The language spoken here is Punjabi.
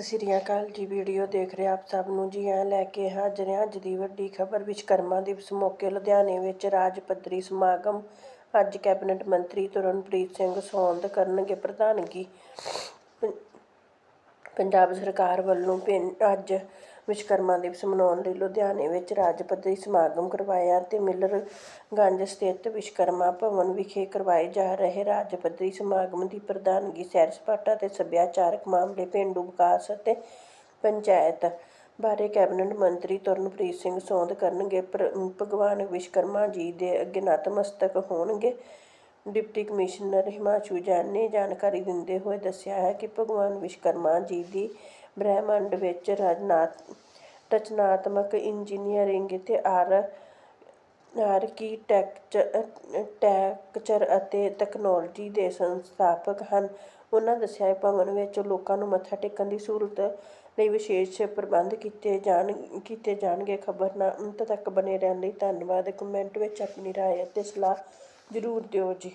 ਸਤਿ ਸ਼੍ਰੀ ਅਕਾਲ ਜੀ। ਵੀਡੀਓ ਦੇਖ ਰਹੇ ਆਪ ਸਭ ਨੂੰ ਜੀ। ਆਇਆਂ ਲੈ ਕੇ ਹਾਜ਼ਰ ਹਾਂ ਅੱਜ ਦੀ ਵੱਡੀ ਖਬਰ ਵਿਸ਼ਕਰਮਾ ਦਿਵਸ ਮੌਕੇ ਲੁਧਿਆਣੇ ਵਿੱਚ ਰਾਜ ਪੱਧਰੀ ਸਮਾਗਮ। ਅੱਜ ਕੈਬਨਿਟ ਮੰਤਰੀ ਤਰਨਪ੍ਰੀਤ ਸਿੰਘ ਸੌਂਦ ਕਰਨਗੇ ਪ੍ਰਧਾਨਗੀ। ਪੰਜਾਬ ਸਰਕਾਰ ਵੱਲੋਂ ਪਿੰਡ ਅੱਜ ਵਿਸ਼ਵਕਰਮਾ ਦਿਵਸ ਮਨਾਉਣ ਲਈ ਲੁਧਿਆਣੇ ਵਿੱਚ ਰਾਜ ਪੱਧਰੀ ਸਮਾਗਮ ਕਰਵਾਇਆ ਅਤੇ ਮਿਲਰਗੰਜ ਸਥਿਤ ਵਿਸ਼ਵਕਰਮਾ ਭਵਨ ਵਿਖੇ ਕਰਵਾਏ ਜਾ ਰਹੇ ਰਾਜ ਪੱਧਰੀ ਸਮਾਗਮ ਦੀ ਪ੍ਰਧਾਨਗੀ, ਸੈਰ ਸਪਾਟਾ ਅਤੇ ਸੱਭਿਆਚਾਰਕ ਮਾਮਲੇ, ਪੇਂਡੂ ਵਿਕਾਸ ਅਤੇ ਪੰਚਾਇਤ ਬਾਰੇ ਕੈਬਨਿਟ ਮੰਤਰੀ ਤਰਨਪ੍ਰੀਤ ਸਿੰਘ ਸੌਂਦ ਕਰਨਗੇ। ਪ੍ਰ- ਭਗਵਾਨ ਵਿਸ਼ਵਕਰਮਾ ਜੀ ਦੇ ਅੱਗੇ ਨਤਮਸਤਕ ਹੋਣਗੇ। ਡਿਪਟੀ ਕਮਿਸ਼ਨਰ ਹਿਮਾਂਸ਼ੂ ਜੈਨ ਨੇ ਜਾਣਕਾਰੀ ਦਿੰਦੇ ਹੋਏ ਦੱਸਿਆ ਹੈ ਕਿ ਭਗਵਾਨ ਵਿਸ਼ਵਕਰਮਾ ਜੀ ਦੀ ਬ੍ਰਹਿਮੰਡ ਵਿੱਚ ਰਚਨਾਤ, ਰਚਨਾਤਮਕ ਇੰਜੀਨੀਅਰਿੰਗ ਅਤੇ ਆਰ, ਆਰਕੀਟੈਕਚਰ ਅਤੇ ਤਕਨਾਲੋਜੀ ਦੇ ਸੰਸਥਾਪਕ ਹਨ। ਉਹਨਾਂ ਦੱਸਿਆ ਭਵਨ ਵਿੱਚ ਲੋਕਾਂ ਨੂੰ ਮੱਥਾ ਟੇਕਣ ਦੀ ਸਹੂਲਤ ਲਈ ਵਿਸ਼ੇਸ਼ ਪ੍ਰਬੰਧ ਕੀਤੇ ਜਾਣ, ਕੀਤੇ ਜਾਣਗੇ। ਖਬਰ ਨਾਲ ਅੰਤ ਤੱਕ ਬਣੇ ਰਹਿਣ ਲਈ ਧੰਨਵਾਦ। ਕਮੈਂਟ ਵਿੱਚ ਆਪਣੀ ਰਾਏ ਅਤੇ ਸਲਾਹ ਜ਼ਰੂਰ ਦਿਓ ਜੀ।